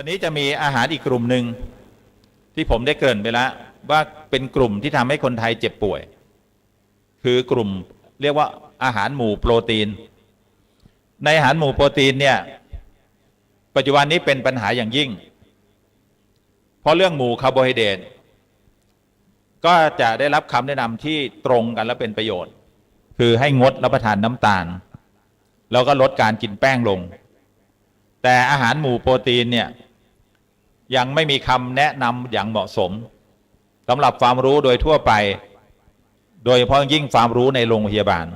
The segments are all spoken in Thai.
อนนี้จะมีอาหารอีกกลุ่มหนึ่งที่ผมได้เกริ่นไปแล้วว่าเป็นกลุ่มที่ทำให้คนไทยเจ็บป่วย คือกลุ่มเรียกว่าอาหารหมู่โปรตีน ในอาหารหมู่โปรตีนเนี่ย ปัจจุบันนี้เป็นปัญหาอย่างยิ่ง เพราะเรื่องหมู่คาร์โบไฮเดรตก็จะได้รับคำแนะนำที่ตรงกันและเป็นประโยชน์ คือให้งดรับประทานน้ำตาล แล้วก็ลดการกินแป้งลง แต่อาหารหมู่โปรตีนเนี่ย ยังไม่มีคำแนะนำอย่างเหมาะสมสำหรับความรู้โดยทั่วไป โดยเฉพาะยิ่งความรู้ในโรงพยาบาล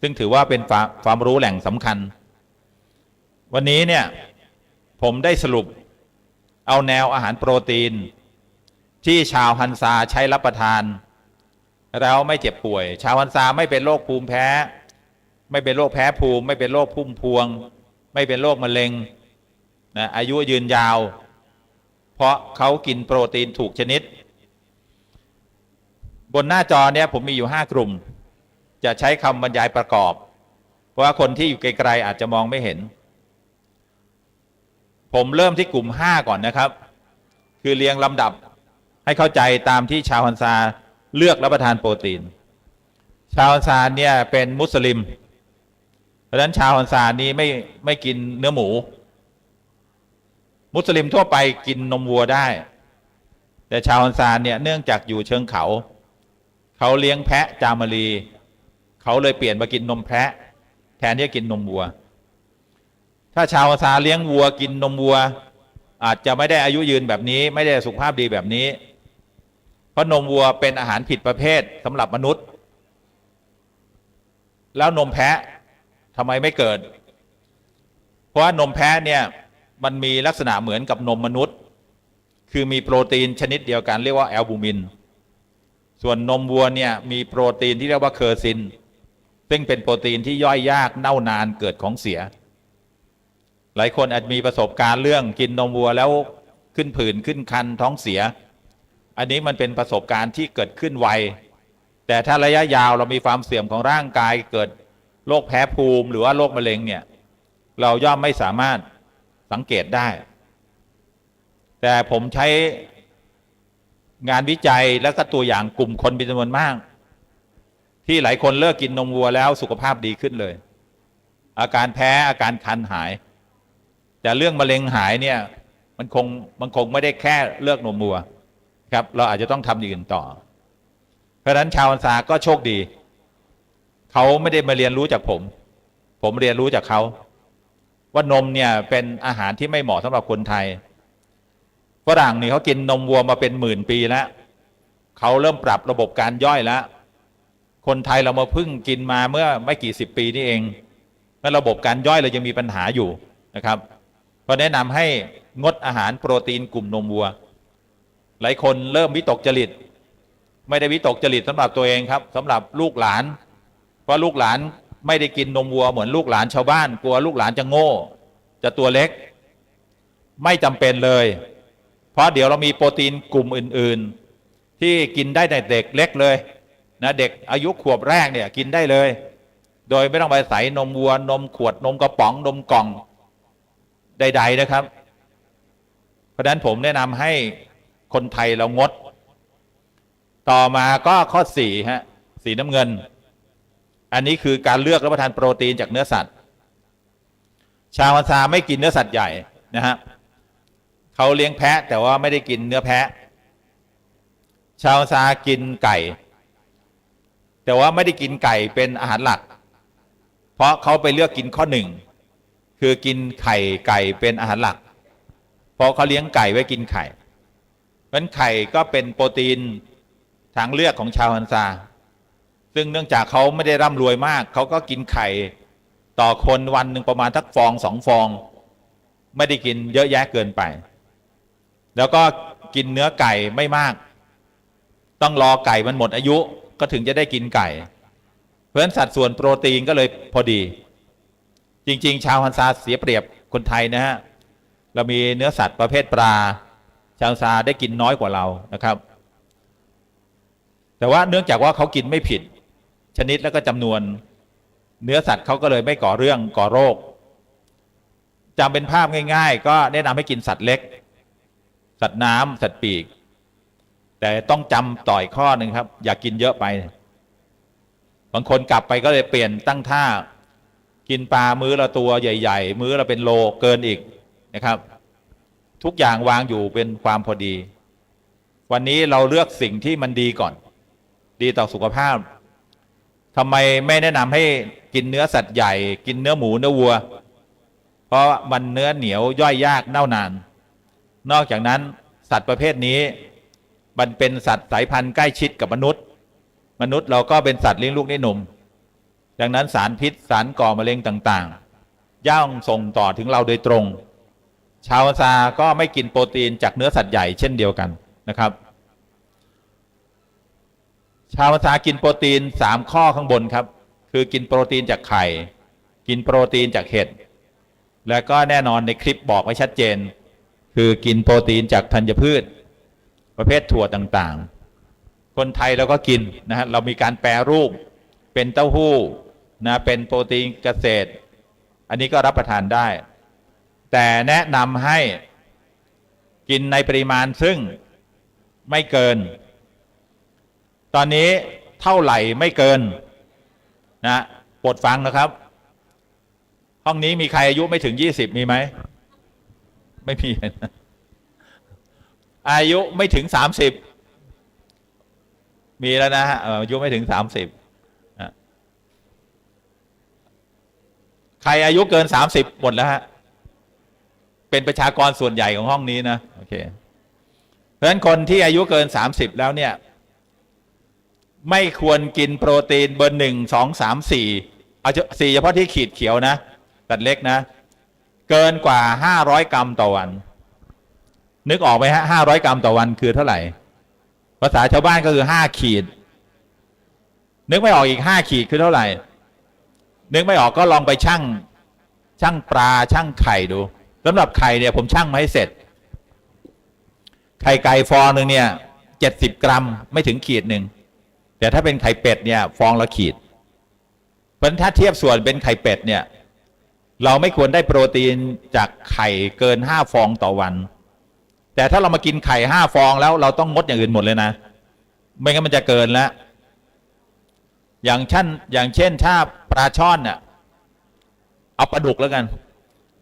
ซึ่งถือว่าเป็นความความรู้แหล่งสำคัญ วันนี้เนี่ยผมได้สรุปเอาแนวอาหารโปรตีน ที่ชาวฮันซาใช้รับประทาน แล้วไม่เจ็บป่วย ชาวฮันซาไม่เป็นโรคภูมิแพ้ ไม่เป็นโรคแพ้ภูมิ ไม่เป็นโรคพุ่มพวง ไม่เป็นโรคมะเร็งนะอายุยืนยาว เพราะเขากินโปรตีนถูกชนิด บนหน้าจอเนี่ยผมมีอยู่ 5 กลุ่ม จะใช้คำบรรยายประกอบ เพราะว่าคนที่อยู่ไกลๆอาจจะมองไม่เห็น ผมเริ่มที่กลุ่ม 5 ก่อนนะครับ คือเรียงลำดับให้เข้าใจตามที่ชาวฮันซาเลือกรับประทานโปรตีน ชาวฮันซาเนี่ยเป็นมุสลิม เพราะฉะนั้นชาวฮันซานี้ไม่ไม่กินเนื้อหมู มุสลิมทั่วไปกินนมวัวได้ แต่ชาวฮันซาเนี่ยเนื่องจากอยู่เชิงเขา เขาเลี้ยงแพะจามารี เขาเลยเปลี่ยนมากินนมแพะ แทนที่จะกินนมวัว ถ้าชาวฮันซาเลี้ยงวัวกินนมวัว อาจจะไม่ได้อายุยืนแบบนี้ ไม่ได้สุขภาพดีแบบนี้ เพราะนมวัวเป็นอาหารผิดประเภทสำหรับมนุษย์ แล้วนมแพะทำไมไม่เกิด เพราะว่านมแพะเนี่ย มันมีลักษณะเหมือนกับนมมนุษย์ คือมีโปรตีนชนิดเดียวกันเรียกว่าแอลบูมิน ส่วนนมวัวเนี่ยมีโปรตีนที่เรียกว่าเคอร์ซิน ซึ่งเป็นโปรตีนที่ย่อยยากเน่านานเกิดของเสีย หลายคนอาจมีประสบการณ์เรื่องกินนมวัวแล้วขึ้นผื่นขึ้นคันท้องเสีย อันนี้มันเป็นประสบการณ์ที่เกิดขึ้นไว แต่ถ้าระยะยาวเรามีความเสื่อมของร่างกายเกิดโรคแพ้ภูมิหรือว่าโรคมะเร็งเนี่ยเราย่อมไม่สามารถ สังเกตได้ แต่ผมใช้งานวิจัยและก็ตัวอย่างกลุ่มคนเป็นจำนวนมาก ที่หลายคนเลิกกินนมวัวแล้วสุขภาพดีขึ้นเลย อาการแพ้อาการคันหาย แต่เรื่องมะเร็งหายเนี่ย มันคงมันคงไม่ได้แค่เลิกนมวัวครับ เราอาจจะต้องทำอย่างอื่นต่อ เพราะฉะนั้นชาวอันซาก็โชคดี เขาไม่ได้มาเรียนรู้จากผม ผมเรียนรู้จากเขา ว่านมเนี่ยเป็นอาหารที่ไม่เหมาะสำหรับคนไทยฝรั่งนี่เขากินนมวัวมาเป็นหมื่นปีแล้วเขาเริ่มปรับระบบการย่อยแล้ว คนไทยเรามาพิ่งกินมาเมื่อไม่กี่สิบปีนี่เองและระบบการย่อยเรายังมีปัญหาอยู่นะครับก็แนะนำให้งดอาหารโปรตีนกลุ่มนมวัว หลายคนเริ่มวิตกจริต ไม่ได้วิตกจริตสำหรับตัวเองครับสำหรับลูกหลาน เพราะลูกหลาน ไม่ได้กินนมวัวเหมือนลูกหลานชาวบ้าน กลัวลูกหลานจะโง่ จะตัวเล็ก ไม่จำเป็นเลย เพราะเดี๋ยวเรามีโปรตีนกลุ่มอื่น ๆ ที่กินได้ในเด็กเล็กเลยนะเด็กอายุขวบแรกเนี่ยกินได้เลย โดยไม่ต้องไปใส่นมวัวนมขวดนมกระป๋องนมกล่องใด ๆ นะครับ เพราะฉะนั้นผมแนะนำให้คนไทยเรางด ต่อมาก็ข้อสี่ฮะสีน้ำเงิน อันนี้คือการเลือกรับประทานโปรตีนจากเนื้อสัตว์ ชาวฮันซาไม่กินเนื้อสัตว์ใหญ่นะฮะเขาเลี้ยงแพะแต่ว่าไม่ได้กินเนื้อแพะ ชาวฮันซากินไก่ แต่ว่าไม่ได้กินไก่เป็นอาหารหลัก เพราะเขาไปเลือกกินข้อหนึ่งคือกินไข่ไก่เป็นอาหารหลัก เพราะเขาเลี้ยงไก่ไว้กินไข่เพราะฉะนั้นไข่ก็เป็นโปรตีนทางเลือกของชาวฮันซา ซึ่งเนื่องจากเขาไม่ได้ร่ำรวยมาก เขาก็กินไข่ต่อคนวันหนึ่งประมาณทักฟองสองฟอง ไม่ได้กินเยอะแยะเกินไป แล้วก็กินเนื้อไก่ไม่มาก ต้องรอไก่มันหมดอายุก็ถึงจะได้กินไก่ เพราะฉะนั้นสัดส่วนโปรตีนก็เลยพอดี จริง ๆ ชาวฮันซาเสียเปรียบคนไทยนะฮะเรามีเนื้อสัตว์ประเภทปลา ชาวซาได้กินน้อยกว่าเรานะครับ แต่ว่าเนื่องจากว่าเขากินไม่ผิด ชนิดแล้วก็จำนวน เนื้อสัตว์เขาก็เลยไม่ก่อเรื่องก่อโรคจำเป็นภาพง่าย ๆ ก็แนะนำให้กินสัตว์เล็ก สัตว์น้ำสัตว์ปีก แต่ต้องจำต่อยข้อหนึ่งครับ อย่ากกินเยอะไป บางคนกลับไปก็เลยเปลี่ยนตั้งท่า กินปลามื้อละตัวใหญ่ ๆ มื้อละเป็นโลเกินอีกนะครับ ทุกอย่างวางอยู่เป็นความพอดี วันนี้เราเลือกสิ่งที่มันดีก่อน ดีต่อสุขภาพ ทำไมไม่แนะนำให้กินเนื้อสัตว์ใหญ่ กินเนื้อหมูเนื้อวัว เพราะมันเนื้อเหนียวย่อยยากเน่านาน นอกจากนั้นสัตว์ประเภทนี้ มันเป็นสัตว์สายพันธุ์ใกล้ชิดกับมนุษย์ มนุษย์เราก็เป็นสัตว์เลี้ยงลูกด้วยนม ดังนั้นสารพิษสารก่อมะเร็งต่างๆ ย่างส่งต่อถึงเราโดยตรง ชาวซาก็ไม่กินโปรตีนจากเนื้อสัตว์ใหญ่เช่นเดียวกันนะครับ ชาวซากินโปรตีนสามข้อข้างบนครับ คือกินโปรตีนจากไข่ กินโปรตีนจากเห็ดแล้วก็แน่นอนในคลิปบอกไว้ชัดเจน คือกินโปรตีนจากธัญพืช ประเภทถั่วต่างๆ คนไทยเราก็กินนะฮะเรามีการแปรรูปเป็นเต้าหู้นะเป็นโปรตีนเกษตร อันนี้ก็รับประทานได้ แต่แนะนำให้กินในปริมาณซึ่งไม่เกิน ตอนนี้เท่าไหร่ไม่เกินนะโปรดฟังนะครับ ห้องนี้มีใครอายุไม่ถึงยี่สิบมีไหม ไม่มีนะอายุไม่ถึงสามสิบมีแล้วนะฮะอายุไม่ถึงสามสิบใครอายุเกินสามสิบหมดแล้วฮะเป็นประชากรส่วนใหญ่ของห้องนี้นะโอเคเพราะฉะนั้นคนที่อายุเกินสามสิบแล้วเนี่ย ไม่ควรกินโปรตีนเบอร์หนึ่งสองสามสี่เอาสี่เฉพาะที่ขีดเขียวนะตัดเล็กนะ เกินกว่าห้าร้อยกรัมต่อวัน นึกออกไหมฮะห้าร้อยกรัมต่อวันคือเท่าไหร่ ภาษาชาวบ้านก็คือห้าขีด นึกไม่ออกอีกห้าขีดคือเท่าไหร่ นึกไม่ออกก็ลองไปชั่งชั่งปลาชั่งไข่ดูสำหรับไข่เนี่ยผมชั่งมาให้เสร็จ ไข่ไก่ฟองหนึ่งเนี่ยเจ็ดสิบกรัมไม่ถึงขีดหนึ่ง แต่ถ้าเป็นไข่เป็ดเนี่ยฟองละขีดเพราะถ้าเทียบส่วนเป็นไข่เป็ดเนี่ย เราไม่ควรได้โปรตีนจากไข่เกินห้าฟองต่อวัน แต่ถ้าเรามากินไข่ห้าฟองแล้วเราต้องงดอย่างอื่นหมดเลยนะ ไม่งั้นมันจะเกินแล้วอย่างเช่นอย่างเช่นถ้าปลาช่อนเนี่ยเอาปลาดุกแล้วกัน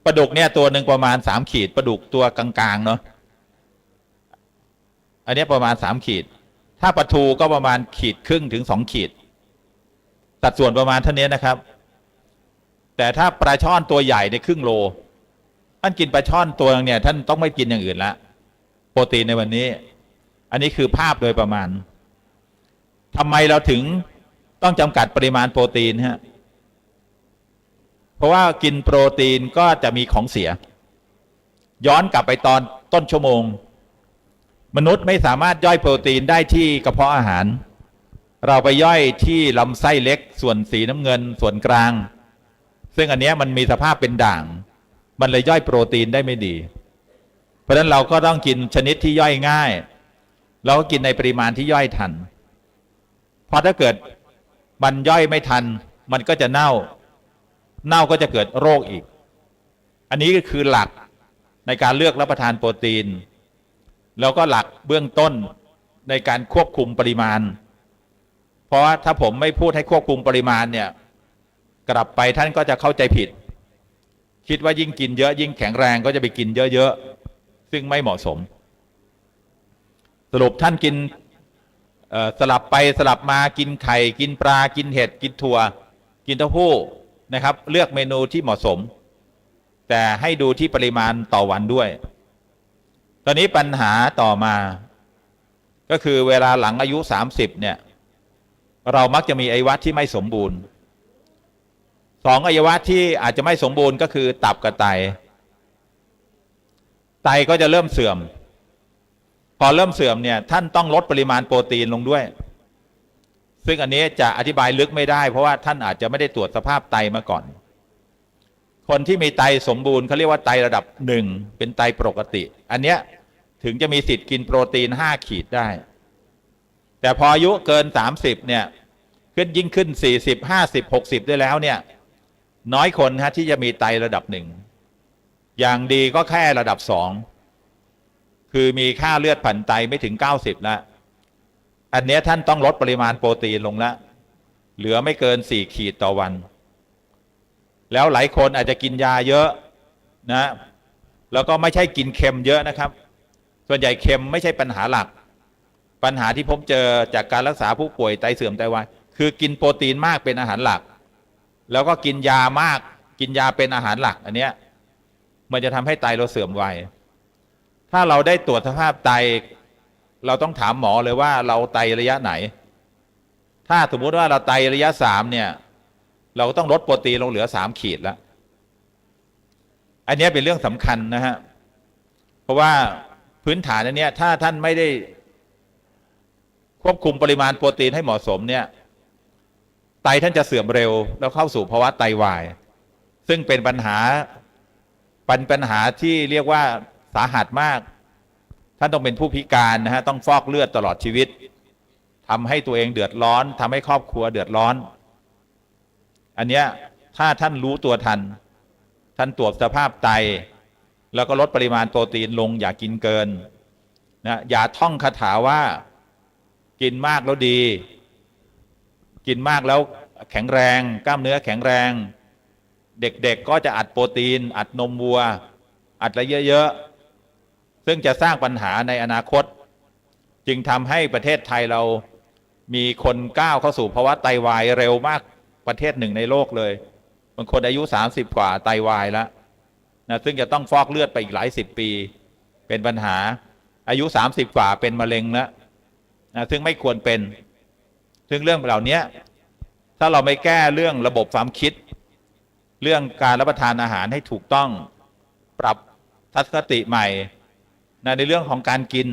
ปลาดุกเนี่ยตัวหนึ่งประมาณสามขีดปลาดุกตัวกลางๆเนาะอันนี้ประมาณสามขีด ถ้าปลาทูก็ประมาณขีดครึ่งถึงสองขีดสัดส่วนประมาณเท่านี้นะครับ แต่ถ้าปลาช่อนตัวใหญ่ในครึ่งโลท่านกินปลาช่อนตัวนึงเนี่ยท่านต้องไม่กินอย่างอื่นละโปรตีนในวันนี้ อันนี้คือภาพโดยประมาณทำไมเราถึงต้องจำกัดปริมาณโปรตีนฮะเพราะว่ากินโปรตีนก็จะมีของเสีย ย้อนกลับไปตอนต้นชั่วโมง มนุษย์ไม่สามารถย่อยโปรตีนได้ที่กระเพาะอาหาร เราไปย่อยที่ลำไส้เล็ก ส่วนสีน้ำเงินส่วนกลาง ซึ่งอันนี้มันมีสภาพเป็นด่าง มันเลยย่อยโปรตีนได้ไม่ดี เพราะฉะนั้นเราก็ต้องกินชนิดที่ย่อยง่าย เราก็กินในปริมาณที่ย่อยทัน เพราะถ้าเกิดมันย่อยไม่ทัน มันก็จะเน่า เน่าก็จะเกิดโรคอีก อันนี้ก็คือหลักในการเลือกรับประทานโปรตีน แล้วก็หลักเบื้องต้นในการควบคุมปริมาณ เพราะว่าถ้าผมไม่พูดให้ควบคุมปริมาณเนี่ย กลับไปท่านก็จะเข้าใจผิด คิดว่ายิ่งกินเยอะ ยิ่งแข็งแรงก็จะไปกินเยอะๆซึ่งไม่เหมาะสม สรุปท่านกินสลับไปสลับมากินไข่ กินปลากินเห็ดกินถั่ว กินเต้าหู้นะครับ เลือกเมนูที่เหมาะสม แต่ให้ดูที่ปริมาณต่อวันด้วย อนนี้ปัญหาต่อมา ก็คือเวลาหลังอายุ 30 เนี่ย เรามักจะมีอวัยวะที่ไม่สมบูรณ์สองอวัยวะที่อาจจะไม่สมบูรณ์ก็คือตับกับไต ไตก็จะเริ่มเสื่อม พอเริ่มเสื่อมเนี่ย ท่านต้องลดปริมาณโปรตีนลงด้วย ซึ่งอันนี้จะอธิบายลึกไม่ได้ เพราะว่าท่านอาจจะไม่ได้ตรวจสภาพไตมาก่อน คนที่มีไตสมบูรณ์เขาเรียกว่าไตระดับหนึ่งเป็นไตปกติ อันเนี้ย ถึงจะมีสิทธิ์กินโปรตีนห้าขีดได้ แต่พออายุเกินสามสิบเนี่ย ขึ้นยิ่งขึ้นสี่สิบห้าสิบหกสิบได้แล้วเนี่ย น้อยคนฮะที่จะมีไตระดับหนึ่ง อย่างดีก็แค่ระดับสองคือมีค่าเลือดผันไตไม่ถึง90แล้วอันนี้ท่านต้องลดปริมาณโปรตีนลงล้วเหลือไม่เกิน4ขีดต่อวัน แล้วหลายคนอาจจะกินยาเยอะนะ แล้วก็ไม่ใช่กินเค็มเยอะนะครับ ส่วนใหญ่เค็มไม่ใช่ปัญหาหลัก ปัญหาที่ผมเจอจากการรักษาผู้ป่วยไตเสื่อมไตวายคือกินโปรตีนมากเป็นอาหารหลัก แล้วก็กินยามากกินยาเป็นอาหารหลัก อันเนี้ยมันจะทำให้ไตเราเสื่อมไวถ้าเราได้ตรวจสภาพไต เราต้องถามหมอเลยว่าเราไตระยะไหน ถ้าสมมุติว่าเราไตระยะสามเนี่ย เราก็ต้องลดโปรตีนลงเหลือสามขีดแล้วอันนี้เป็นเรื่องสำคัญนะฮะ เพราะว่า พื้นฐานอันเนี้ยถ้าท่านไม่ได้ควบคุมปริมาณโปรตีนให้เหมาะสมเนี่ย ไตท่านจะเสื่อมเร็ว แล้วเข้าสู่ภาวะไตวาย ซึ่งเป็นปัญหาเป็นปัญหาที่เรียกว่าสาหัสมาก ท่านต้องเป็นผู้พิการนะฮะต้องฟอกเลือดตลอดชีวิตทำให้ตัวเองเดือดร้อน ทำให้ครอบครัวเดือดร้อน อันเนี้ยถ้าท่านรู้ตัวทัน ท่านตรวจสภาพไต แล้วก็ลดปริมาณโปรตีนลงอย่ากินเกินนะอย่าท่องคาถาว่ากินมากแล้วดี กินมากแล้วแข็งแรงกล้ามเนื้อแข็งแรง เด็กๆก็จะอัดโปรตีน อัดนมวัว อัดอะไรเยอะๆ ซึ่งจะสร้างปัญหาในอนาคต จึงทำให้ประเทศไทยเรามีคนก้าวเข้าสู่ภาวะไตวายเร็วมากประเทศหนึ่งในโลกเลยบางคนอายุ 30 กว่าไตวายแล้ว นะซึ่งจะต้องฟอกเลือดไปอีกหลายสิบปี เป็นปัญหา อายุ 30 กว่าเป็นมะเร็งแล้วนะซึ่งไม่ควรเป็น ซึ่งเรื่องเหล่านี้ถ้าเราไม่แก้เรื่องระบบความคิด เรื่องการรับประทานอาหารให้ถูกต้องปรับทัศนคติใหม่นะในเรื่องของการกิน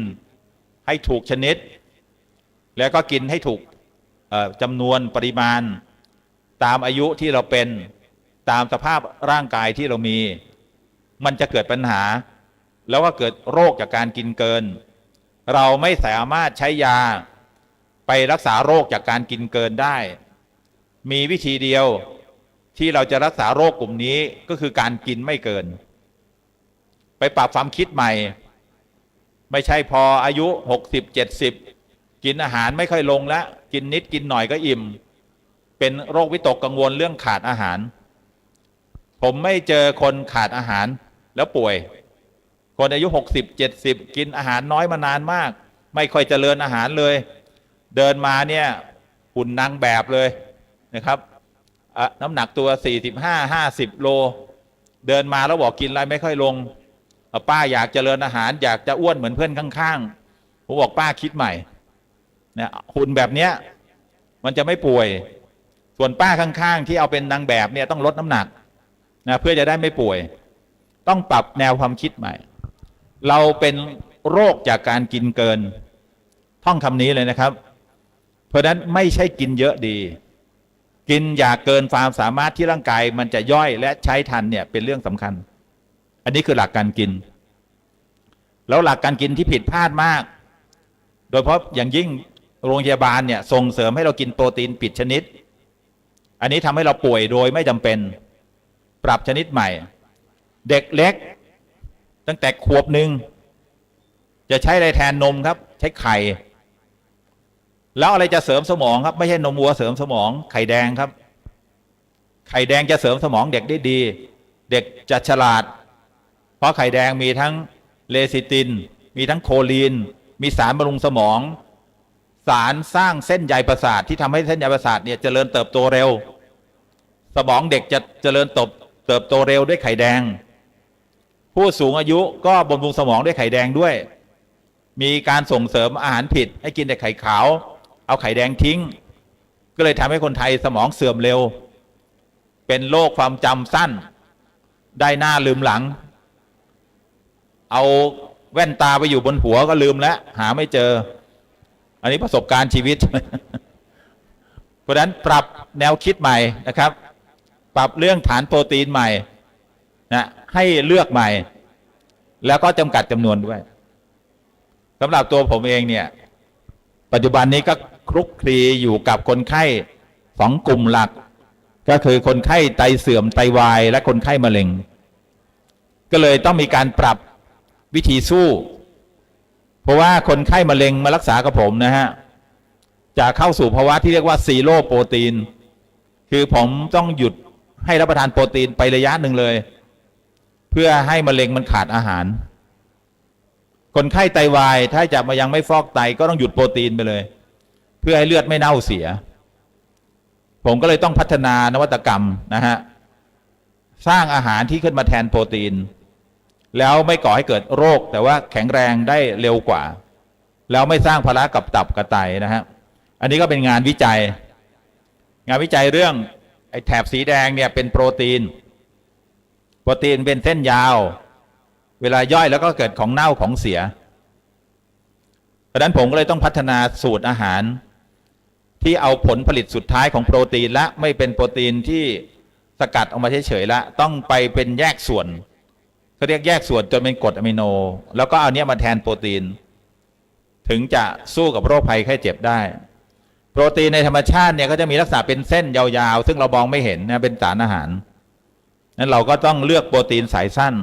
ให้ถูกชนิด แล้วก็กินให้ถูกจำนวนปริมาณ ตามอายุที่เราเป็นตามสภาพร่างกายที่เรามี มันจะเกิดปัญหา แล้วก็เกิดโรคจากการกินเกิน เราไม่สามารถใช้ยาไปรักษาโรคจากการกินเกินได้ มีวิธีเดียวที่เราจะรักษาโรคกลุ่มนี้ก็คือการกินไม่เกิน ไปปรับความคิดใหม่ ไม่ใช่พออายุหกสิบเจ็ดสิบกินอาหารไม่ค่อยลงแล้วกินนิดกินหน่อยก็อิ่ม เป็นโรควิตกกังวลเรื่องขาดอาหาร ผมไม่เจอคนขาดอาหาร แล้วป่วย คนอายุหกสิบเจ็ดสิบกินอาหารน้อยมานานมาก ไม่ค่อยเจริญอาหารเลย เดินมาเนี่ยหุ่นนางแบบเลยนะครับน้ำหนักตัวสี่สิบห้าห้าสิบโล เดินมาแล้วบอกกินอะไรไม่ค่อยลง ป้าอยากเจริญอาหาร อยากจะอ้วนเหมือนเพื่อนข้างๆผมบอกป้าคิดใหม่นี่ยหุ่นแบบเนี้ยมันจะไม่ป่วย ส่วนป้าข้างๆ ที่เอาเป็นนางแบบเนี่ยต้องลดน้ำหนักนะเพื่อจะได้ไม่ป่วย ต้องปรับแนวความคิดใหม่ เราเป็นโรคจากการกินเกิน ท่องคำนี้เลยนะครับ เพราะนั้นไม่ใช่กินเยอะดี กินอย่าเกินความสามารถที่ร่างกายมันจะย่อยและใช้ทันเนี่ยเป็นเรื่องสำคัญ อันนี้คือหลักการกิน แล้วหลักการกินที่ผิดพลาดมาก โดยเฉพาะอย่างยิ่งโรงพยาบาลเนี่ยส่งเสริมให้เรากินโปรตีนผิดชนิด อันนี้ทำให้เราป่วยโดยไม่จำเป็น ปรับชนิดใหม่ เด็กเล็ก ตั้งแต่ขวบหนึ่งจะใช้อะไรแทนนมครับ ใช้ไข่ แล้วอะไรจะเสริมสมองครับ ไม่ใช่นมวัวเสริมสมอง ไข่แดงครับ ไข่แดงจะเสริมสมองเด็กได้ดี เด็กจะฉลาด เพราะไข่แดงมีทั้งเลซิติน มีทั้งโคลีน มีสารบำรุงสมอง สารสร้างเส้นใยประสาทที่ทำให้เส้นใยประสาทเนี่ยเจริญเติบโตเร็ว สมองเด็กจะเจริญเติบเติบโตเร็วด้วยไข่แดง ผู้สูงอายุก็บำรุงสมองด้วยไข่แดงด้วย มีการส่งเสริมอาหารผิด ให้กินแต่ไข่ขาว เอาไข่แดงทิ้ง ก็เลยทำให้คนไทยสมองเสื่อมเร็ว เป็นโรคความจำสั้น ได้หน้าลืมหลัง เอาแว่นตาไปอยู่บนหัวก็ลืมแล้ว หาไม่เจอ อันนี้ประสบการณ์ชีวิต เพราะฉะนั้นปรับแนวคิดใหม่นะครับ ปรับเรื่องฐานโปรตีนใหม่นะ ให้เลือกใหม่ แล้วก็จำกัดจำนวนด้วยสำหรับตัวผมเองเนี่ย ปัจจุบันนี้ก็คลุกคลีอยู่กับคนไข้สองกลุ่มหลัก ก็คือคนไข้ไตเสื่อมไตวาย และคนไข้มะเร็ง ก็เลยต้องมีการปรับวิธีสู้ เพราะว่าคนไข้มะเร็งมารักษากับผมนะฮะจะเข้าสู่ภาวะที่เรียกว่าซีโร่โปรตีน คือผมต้องหยุดให้รับประทานโปรตีนไประยะหนึ่งเลย พื่อให้มะเร็งมันขาดอาหาร คนไข้ไตวาย ถ้าจะมายังไม่ฟอกไตก็ต้องหยุดโปรตีนไปเลย เพื่อให้เลือดไม่เน่าเสีย ผมก็เลยต้องพัฒนานวัตกรรมนะฮะ สร้างอาหารที่ขึ้นมาแทนโปรตีน แล้วไม่ก่อให้เกิดโรค แต่ว่าแข็งแรงได้เร็วกว่า แล้วไม่สร้างภาระกับตับกับไตนะฮะ อันนี้ก็เป็นงานวิจัย งานวิจัยเรื่องไอ้แถบสีแดงเนี่ยเป็นโปรตีน โปรตีนเป็นเส้นยาว เวลาย่อยแล้วก็เกิดของเน่าของเสีย เพราะนั้นผมก็เลยต้องพัฒนาสูตรอาหาร ที่เอาผลผลิตสุดท้ายของโปรตีนและไม่เป็นโปรตีนที่สกัดออกมาเฉยๆละต้องไปเป็นแยกส่วนเขาเรียกแยกส่วนจนเป็นกรดอะมิโน แล้วก็เอาเนี้ยมาแทนโปรตีน ถึงจะสู้กับโรคภัยไข้เจ็บได้ โปรตีนในธรรมชาติเนี่ยก็จะมีลักษณะเป็นเส้นยาวๆ ซึ่งเรามองไม่เห็นนะเป็นสารอาหาร นั้นเราก็ต้องเลือกโปรตีนสายสั้น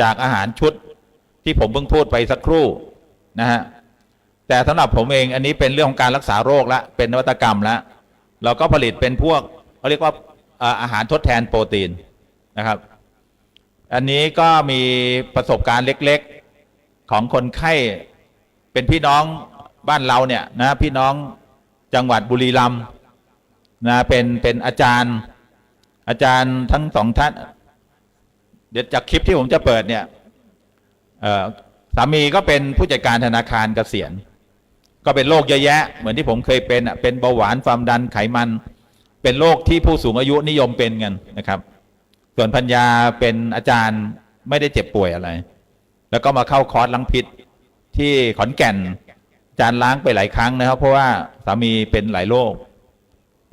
จากอาหารชุดที่ผมเพิ่งพูดไปสักครู่นะฮะแต่สำหรับผมเองอันนี้เป็นเรื่องของการรักษาโรคละเป็นนวัตกรรมละเราก็ผลิตเป็นพวกเขาเรียกว่าอ่าอาหารทดแทนโปรตีนนะครับ อันนี้ก็มีประสบการณ์เล็กๆของคนไข้เป็นพี่น้องบ้านเราเนี่ยนะพี่น้องจังหวัดบุรีรัมย์นะเป็นเป็นอาจารย์ อาจารย์ทั้งสองท่าน เดี๋ยวจากคลิปที่ผมจะเปิดเนี่ยสามีก็เป็นผู้จัดการธนาคารเกษียณ ก็เป็นโรคเยอะแยะ เหมือนที่ผมเคยเป็นอะเป็นเบาหวานความดันไขมัน เป็นโรคที่ผู้สูงอายุนิยมเป็นกันนะครับ ส่วนพัญญาเป็นอาจารย์ไม่ได้เจ็บป่วยอะไร แล้วก็มาเข้าคอร์สล้างพิษที่ขอนแก่นอาจารย์ล้างไปหลายครั้งนะครับ เพราะว่าสามีเป็นหลายโรค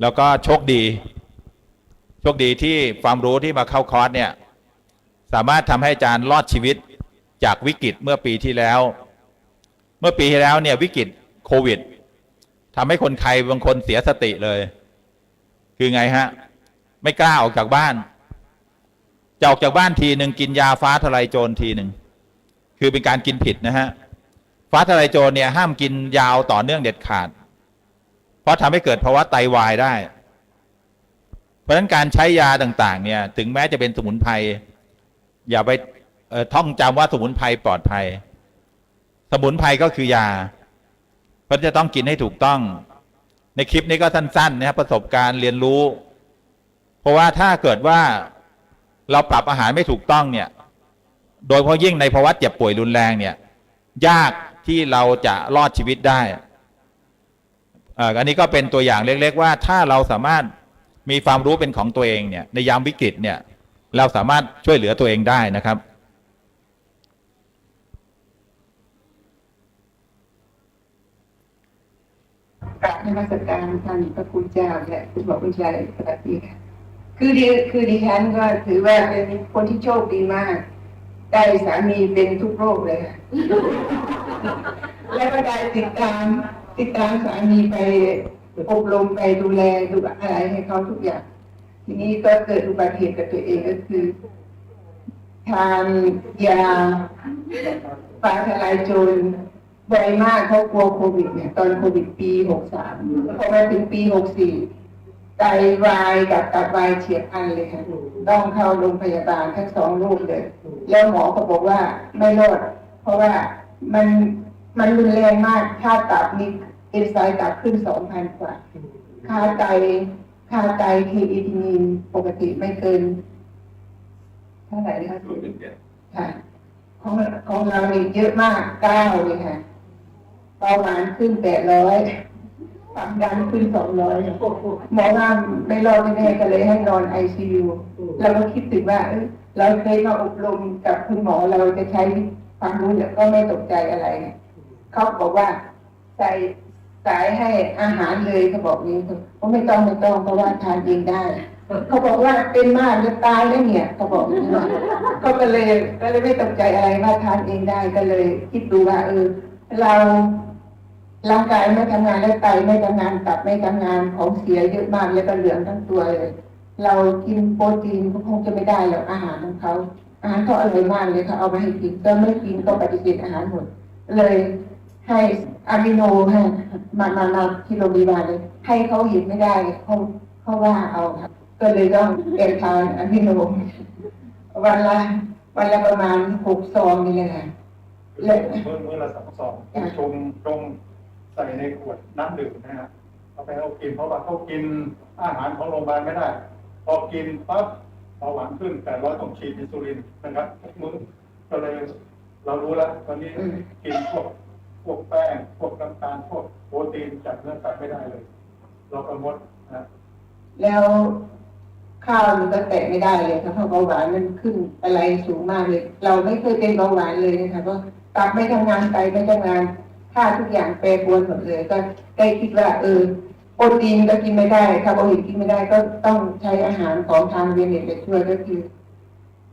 แล้วก็โชคดี โชคดีที่ความรู้ที่มาเข้าคอร์สเนี่ยสามารถทำให้อาจารย์รอดชีวิตจากวิกฤตเมื่อปีที่แล้ว เมื่อปีที่แล้วเนี่ยวิกฤตโควิดทำให้คนไทยบางคนเสียสติเลย คือไงฮะ ไม่กล้าออกจากบ้าน จะออกจากบ้านทีหนึ่งกินยาฟ้าทลายโจรทีหนึ่งคือเป็นการกินผิดนะฮะฟ้าทลายโจรเนี่ยห้ามกินยาวต่อเนื่องเด็ดขาด เพราะทำให้เกิดภาวะไตวายได้ เพราะฉะนั้นการใช้ยาต่าง ๆ เนี่ย ถึงแม้จะเป็นสมุนไพรอย่าไปท่องจำว่าสมุนไพรปลอดภัย สมุนไพรก็คือยาเพราะจะต้องกินให้ถูกต้อง ในคลิปนี้ก็สั้นๆนะครับประสบการณ์เรียนรู้ เพราะว่าถ้าเกิดว่าเราปรับอาหารไม่ถูกต้องเนี่ย โดยเฉพาะยิ่งในภาวะเจ็บป่วยรุนแรงเนี่ย ยากที่เราจะรอดชีวิตได้อันนี้ก็เป็นตัวอย่างเล็ก ๆ ว่าถ้าเราสามารถ มีความรู้เป็นของตัวเองเนี่ยในยามวิกฤตเนี่ยเราสามารถช่วยเหลือตัวเองได้นะครับ กราบนมัสการท่านพระคุณเจ้าและคุณหมอคุณชายสวัสดีค่ะคือดิคือดิฉันก็ถือว่าเป็นคนที่โชคดีมาก ได้สามีเป็นทุกโรคเลยค่ะ แล้วก็ได้ติดตามติดตามสามีไป อบรมไปดูแลดูอะไรให้เขาทุกอย่าง ทีนี้ก็เกิดอุบัติเหตุกับตัวเองก็คือทานยาฟ้าทลายโจรบ่อยมากเขากลัวโควิดเนี่ย ตอนโควิดปีหกสามพอมาถึงปีหกสี่ไตวายกับตับวายเฉียบพลันเลยค่ะต้องเข้าโรงพยาบาลทั้งสองโรคเลย แล้วหมอก็บอกว่าไม่รอดเพราะว่ามันมันรุนแรงมากค่าตับนี่ เอนไซม์ตับขึ้นสองพันกว่าค่าไตค่าไตเคอีทีนินปกติไม่เกิน เท่าไหร่นะคะค่ะ ของของเรานี่เยอะมากเก้าเลยค่ะเบาหวานขึ้นแปดร้อยความดันขึ้นสองร้อยหมอว่าไม่รอดแน่ๆก็เลยให้นอนไอซียูเราก็คิดถึงว่าเอ้ยเราเคยมาอบรมกับคุณหมอเราจะใช้ความรู้แล้วก็ไม่ตกใจอะไรเนี่ยเขาบอกว่าใส่ สายให้อาหารเลยเขาบอกนี้เขาไม่ต้องไม่ต้องเพราะว่าทานเองได้ เขาบอกว่าเป็นมากจะตายแล้วเนี่ยเขาบอกนี้เขาก็เลยก็เลยไม่ตกใจอะไรว่าทานเองได้ก็เลย คิดดูว่าเออเราร่างกายไม่ทำงานแล้วไตไม่ทำงานตับไม่ทำงานของเสียเยอะมากแล้วก็เหลืองทั้งตัวเลยเรากินโปรตีนก็คงจะไม่ได้หรอกอาหารของเขาอาหารเขาอร่อยมากเลยค่ะเอามาให้กินก็ไม่กินก็ปฏิเสธอาหารหมดเลย ให้อะมิโนให้มามามาที่โรงพยาบาลเลยให้เขาเห็นไม่ได้เขาเขาว่าเอาครับก็เลยต้องเอ็นทานอะมิโนวันละวันละประมาณหกซองนี่เลยค่ะเมื่อเมื่อละสองสองชงชงใส่ในขวดน้ำดื่มนะฮะเอาไปเขากินเพราะว่าเขากินอาหารของโรงพยาบาลไม่ได้ พอกินปั๊บเบาหวานขึ้นแต่เราต้องฉีดอินซูลินนะครับมือก็เลยเรารู้แล้วตอนนี้กินพวก พวกแป้ง พวกน้ำตาล พวกโปรตีนจากเนื้อสัตว์ไม่ได้เลย เราก็งดนะแล้วข้าวมันก็แตะไม่ได้เลยค่ะเพราะเบาหวานมันขึ้นอะไรสูงมากเลย เราไม่เคยเป็นเบาหวานเลยนะคะเพราะตับไม่ทำงานไตไม่ทำงานค่าทุกอย่างแปรปรวนหมดเลย ก็ได้คิดว่าเออโปรตีนก็กินไม่ได้คาร์โบไฮเดรตกินไม่ได้ก็ต้องใช้อาหารของทางเวเนตไปช่วยก็คือ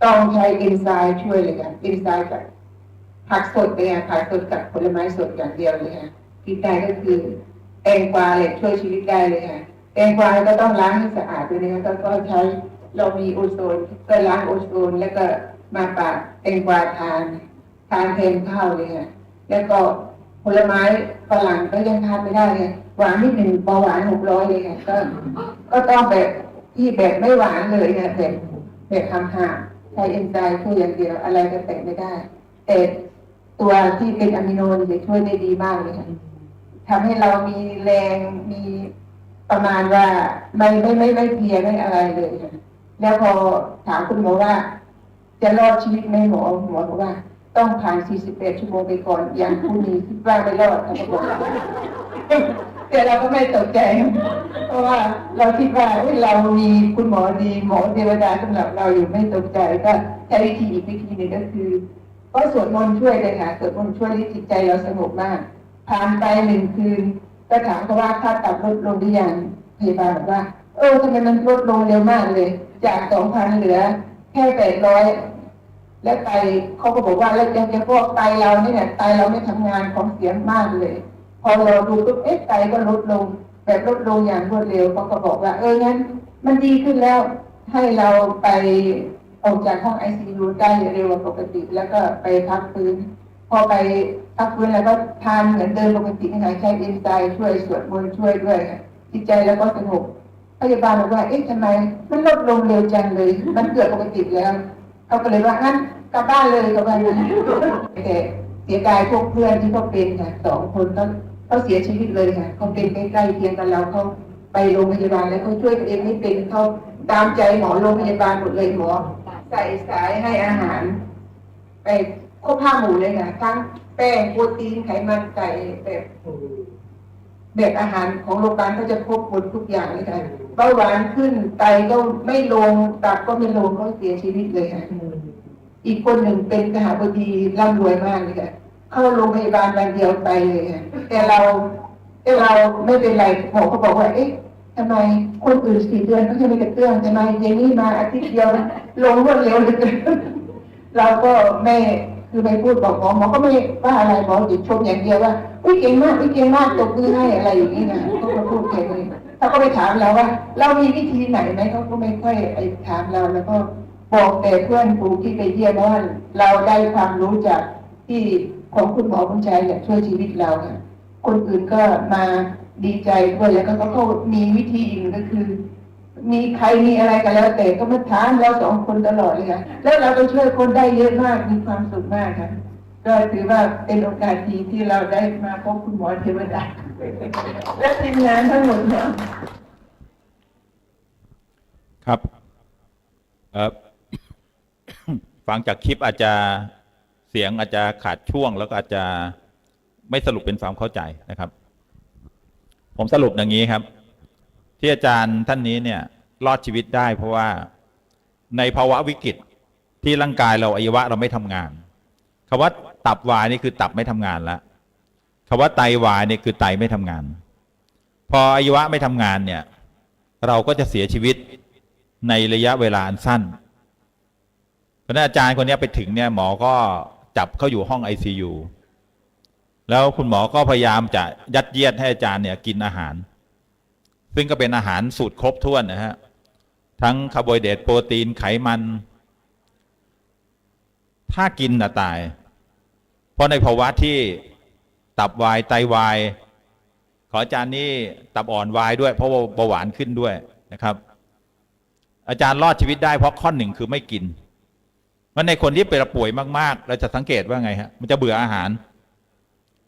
ต้องใช้เอนไซม์ช่วยเลยค่ะเอนไซม์จาก ผักสดเลยค่ะผักสดกับผลไม้สดอย่างเดียวเลยค่ะกินได้ก็คือแตงกวาเลยช่วยชีวิตได้เลยค่ะแตงกวาก็ต้องล้างให้สะอาดด้วยนะคะก็ก็ใช้เรามีโอโซนก็ล้างโอโซนแล้วก็มาปาดแตงกวาทาน ทานแทนข้าวเลยค่ะแล้วก็ผลไม้ฝรั่งก็ยังทานไม่ได้เลยหวานนิดหนึ่งเบาหวานหกร้อยเลยค่ะก็ก็ต้องแบบที่แบบไม่หวานเลยค่ะแบบแบบทำห่างใช้เอนไซม์ช่วยอย่างเดียวอะไรก็แตะไม่ได้แต่ ตัวที่เป็นอะมิโนนจะช่วยได้ดีมากเลยค่ะทำให้เรามีแรงมีประมาณว่าไม่ไม่ไม่ไม่เพลียไม่อะไรเลยค่ะแล้วพอถามคุณหมอว่า จะรอดชีวิตไหมหมอหมอบอกว่า ต้องผ่าน48ชั่วโมงไปก่อน อย่างผู้นี้คิดว่าไม่รอดเขาบอกแต่เราก็ไม่ตกใจ เพราะว่าเราคิดว่าเอ้ยเรามีคุณหมอดีหมอเทวดาสำหรับเราอยู่ไม่ตกใจก็ใช้วิธีอีกวิธีหนึ่งก็คือ ก็สวดมนต์ช่วยเลยค่ะสวดมนต์ช่วยให้จิตใจเราสงบมาก ผ่านไปหนึ่งคืน ก็ถามเขาว่าค่าตับลดลงหรือยังพยาบาลบอกว่า เออทำไมมันลดลงเร็วมากเลย จากสองพันเหลือ แค่แปดร้อยและไตเขาก็บอกว่าแล้วยังจะพวกไตเราเนี่ยไตเราไม่ทำงานของเสียมากเลย พอเราดูปุ๊บเอ๊ะไตก็ลดลง แบบลดลงอย่างรวดเร็วเขาก็บอกว่า เอองั้น มันดีขึ้นแล้วให้เราไป ออกจากห้องไอซียูได้เร็วกว่าปกติ แล้วก็ไปพักฟื้น พอไปพักฟื้นแล้วก็ทานเหมือนเดิมปกตินะคะใช้เอนไซม์ช่วยสวดมนต์ช่วยด้วยค่ะจิตใจแล้วก็สงบพยาบาลบอกว่าเอ๊ะทำไมมันลดลงเร็วจังเลย มันเกิดปกติแล้วเขาก็เลยว่างั้นกลับบ้านเลยกับวันนั้นแต่เสียดายพวกเพื่อนที่เขาเป็นค่ะสองคนเขาเขาเสียชีวิตเลยค่ะเขาเป็นใกล้ๆเคียงกันเราเขาไปโรงพยาบาลแล้วเขาช่วยตัวเองไม่เป็นเขาตามใจหมอโรงพยาบาลหมดเลยหมอ ใส่สายให้อาหาร ไปครบห้าหมู่เลยค่ะทั้งแป้งโปรตีนไขมันไก่แบบแบบอาหารของโรงพยาบาลก็จะครบหมดทุกอย่างเลยค่ะเบาหวานขึ้นไตก็ไม่ลงตับก็ไม่ลงก็เสียชีวิตเลยค่ะอีกคนหนึ่งเป็นกหาบดีร่ำรวยมากเลยค่ะเข้าโรงพยาบาลวันเดียวไปเลยค่ะแต่เราแต่เราไม่เป็นไรหมอก็บอกว่าเอ๊ะ ทำไมคนอื่นสี่เดือนก็จะไม่กระเตื้องทำไมเจนี่มาอาทิตย์เดียวลงรวดเร็วเลยเราก็ไม่คือไม่พูดบอกหมอหมอก็ไม่ว่าอะไรหมอหยุดชมอย่างเดียวว่าอุ้ยเก่งมากอุ้ยเก่งมากตบมือให้อะไรอย่างนี้นะเขาก็พูดแค่นี้เขาก็ไปถามเราว่า เรามีวิธีไหนไหมเขาก็ไม่ค่อยไอถามเราแล้วก็บอกแต่เพื่อนครูที่ไปเยี่ยมว่าเราได้ความรู้จากที่ของคุณหมอบุญชัยเนี่ยช่วยชีวิตเราค่ะคนอื่นก็มา ดีใจด้วยแล้วก็เขามีวิธีอีกก็คือ มีใครมีอะไรกันแล้ว แต่ก็มาถามเราสองคนตลอดเลยค่ะแล้วเราก็ช่วยคนได้เยอะมากมีความสุขมากค่ะก็ถือว่าเป็นโอกาสดีที่เราได้มาพบคุณหมอเทวดาและทีมงานทั้งหมดเนี่ยครับฟังจากคลิปอาจจะเสียงอาจจะขาดช่วง แล้วก็อาจจะไม่สรุปเป็นความเข้าใจนะครับ ผมสรุปอย่างนี้ครับ ที่อาจารย์ท่านนี้เนี่ยรอดชีวิตได้ เพราะว่าในภาวะวิกฤตที่ร่างกายเราอวัยวะเราไม่ทำงานคำว่าตับวายนี่คือตับไม่ทำงานแล้วคำว่าไตวายนี่คือไตไม่ทำงาน พออวัยวะไม่ทำงานเนี่ย เราก็จะเสียชีวิตในระยะเวลาอันสั้น เพราะฉะนั้นอาจารย์คนนี้ไปถึงเนี่ยหมอก็จับเข้าอยู่ห้อง ICU แล้วคุณหมอก็พยายามจะยัดเยียดให้อาจารย์เนี่ยกินอาหาร ซึ่งก็เป็นอาหารสูตรครบถ้วนนะฮะทั้งคาร์โบไฮเดรตโปรตีนไขมัน ถ้ากินนะตาย เพราะในภาวะที่ตับวายไตวายขออาจารย์นี่ตับอ่อนวายด้วย เพราะว่าเบาหวานขึ้นด้วยนะครับ อาจารย์รอดชีวิตได้เพราะข้อหนึ่งคือไม่กินมันในคนที่เป็นป่วยมากๆ เราจะสังเกตว่าไงฮะมันจะเบื่ออาหาร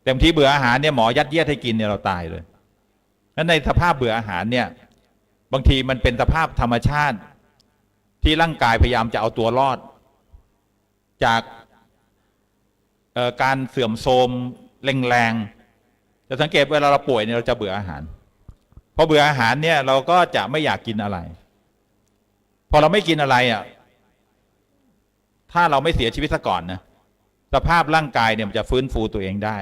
เต็มที่เบื่ออาหารเนี่ยหมอยัดเยียดให้กินเนี่ยเราตายเลยนั้นในสภาพเบื่ออาหารเนี่ยบางทีมันเป็นสภาพธรรมชาติ ที่ร่างกายพยายามจะเอาตัวรอด จากการเสื่อมโทรมแรงๆจะสังเกตเวลาเราป่วยเนี่ยเราจะเบื่ออาหารพอเบื่ออาหารเนี่ยเราก็จะไม่อยากกินอะไร พอเราไม่กินอะไรอะถ้าเราไม่เสียชีวิตซะก่อนนะสภาพร่างกายเนี่ยมันจะฟื้นฟูตัวเองได้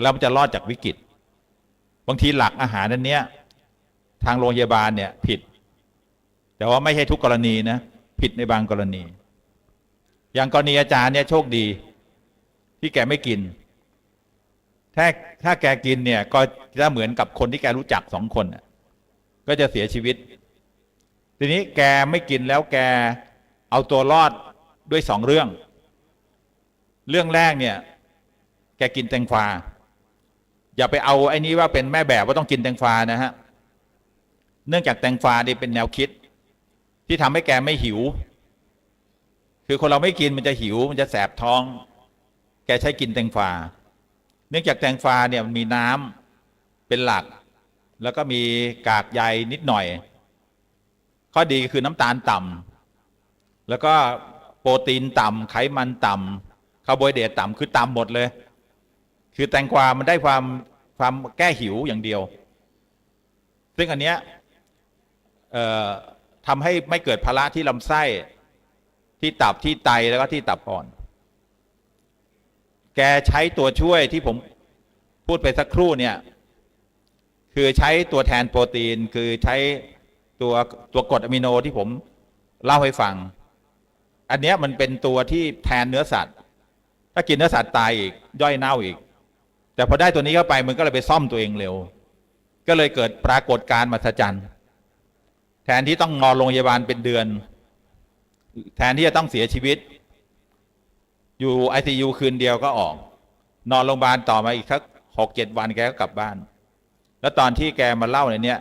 แล้วมันจะรอดจากวิกฤต บางทีหลักอาหารนั้นเนี้ย ทางโรงพยาบาลเนี่ยผิด แต่ว่าไม่ใช่ทุกกรณีนะ ผิดในบางกรณี อย่างกรณีอาจารย์เนี่ยโชคดี ที่แกไม่กิน ถ้าถ้าแกกินเนี่ย ก็จะเหมือนกับคนที่แกรู้จักสองคนน่ะก็จะเสียชีวิต ทีนี้แกไม่กินแล้วแกเอาตัวรอดด้วยสองเรื่อง เรื่องแรกเนี่ย แกกินแตงฟ้า อย่าไปเอาไอ้นี้ว่าเป็นแม่แบบว่าต้องกินแตงฟ้านะฮะ เนื่องจากแตงฟ้านี่เป็นแนวคิด ที่ทำให้แกไม่หิว คือคนเราไม่กินมันจะหิว มันจะแสบท้อง แกใช้กินแตงฟ้า เนื่องจากแตงฟ้าเนี่ยมันมีน้ำเป็นหลัก แล้วก็มีกากใยนิดหน่อย ข้อดีคือน้ำตาลต่ำแล้วก็โปรตีนต่ำไขมันต่ำคาร์โบไฮเดรตต่ำคือต่ำหมดเลย คือแตงกวามันได้ความความแก้หิวอย่างเดียว ซึ่งอันเนี้ยทำให้ไม่เกิดภาระที่ลำไส้ที่ตับที่ไตแล้วก็ที่ตับอ่อน แกใช้ตัวช่วยที่ผมพูดไปสักครู่เนี่ย คือใช้ตัวแทนโปรตีน คือใช้ตัวตัวกรดอะมิโนที่ผมเล่าให้ฟัง อันเนี้ยมันเป็นตัวที่แทนเนื้อสัตว์ ถ้ากินเนื้อสัตว์ตายอีกย่อยเน่าอีก แต่พอได้ตัวนี้เข้าไปมันก็เลยไปซ่อมตัวเองเร็ว ก็เลยเกิดปรากฏการณ์มหัศจรรย์แทนที่ต้องนอนโรงพยาบาลเป็นเดือน แทนที่จะต้องเสียชีวิต อยู่ไอซียูคืนเดียวก็ออก นอนโรงพยาบาลต่อมาอีกสักหกเจ็ดวันแกก็กลับบ้าน แล้วตอนที่แกมาเล่าในเนี้ย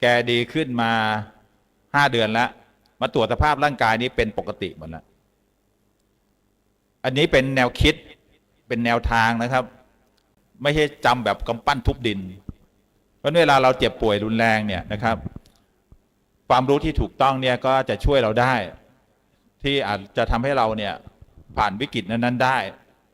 แกดีขึ้นมาห้าเดือนแล้วมาตรวจสภาพร่างกายนี้เป็นปกติหมดแล้ว อันนี้เป็นแนวคิดเป็นแนวทางนะครับ ไม่ใช่จำแบบกำปั้นทุบดิน เพราะเวลาเราเจ็บป่วยรุนแรงเนี่ยนะครับ ความรู้ที่ถูกต้องเนี่ยก็จะช่วยเราได้ ที่อาจจะทำให้เราเนี่ยผ่านวิกฤตนั้นๆได้